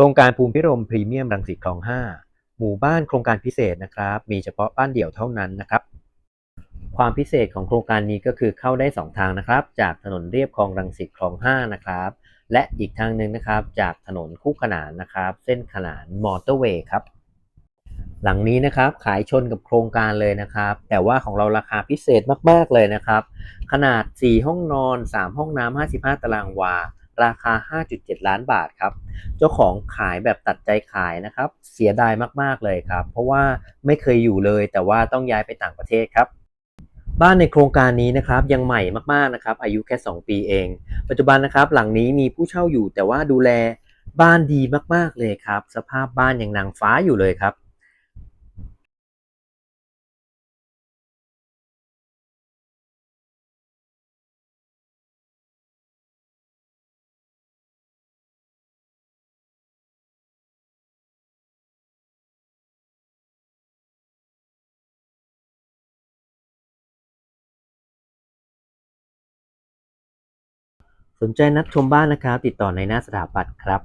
โครงการภูมิพิรมพรีเมียมรังสิตคลอง 5 หมู่บ้านโครงการพิเศษนะครับ มีเฉพาะบ้านเดี่ยวเท่านั้นนะครับ ความพิเศษของโครงการนี้ก็คือเข้าได้ 2 ทางนะครับ จากถนนเรียบคลองรังสิตคลอง 5 นะครับ และอีกทางหนึ่งนะครับ จากถนนคู่ขนานนะครับ เส้นขนานมอเตอร์เวย์ครับ หลังนี้นะครับขายชนกับโครงการเลยนะครับ แต่ว่าของเราราคาพิเศษมากๆเลยนะครับ ขนาด 4 ห้องนอน 3 ห้องน้ำ55 ตารางวา ราคา 5.7 ล้านบาทครับ เจ้าของขายแบบตัดใจขายนะครับ เสียดายมากๆเลยครับ เพราะว่าไม่เคยอยู่เลย แต่ว่าต้องย้ายไปต่างประเทศครับบ้านในโครงการนี้นะครับยังใหม่มากๆนะครับอายุแค่ 2 ปีเอง ปัจจุบันนะครับหลังนี้มีผู้เช่าอยู่แต่ว่าดูแลบ้านดีมากๆเลยครับ สภาพบ้านยังนางฟ้าอยู่เลยครับ สนใจนัดชมบ้านนะครับ ติดต่อในหน้าสถาปัตย์ครับ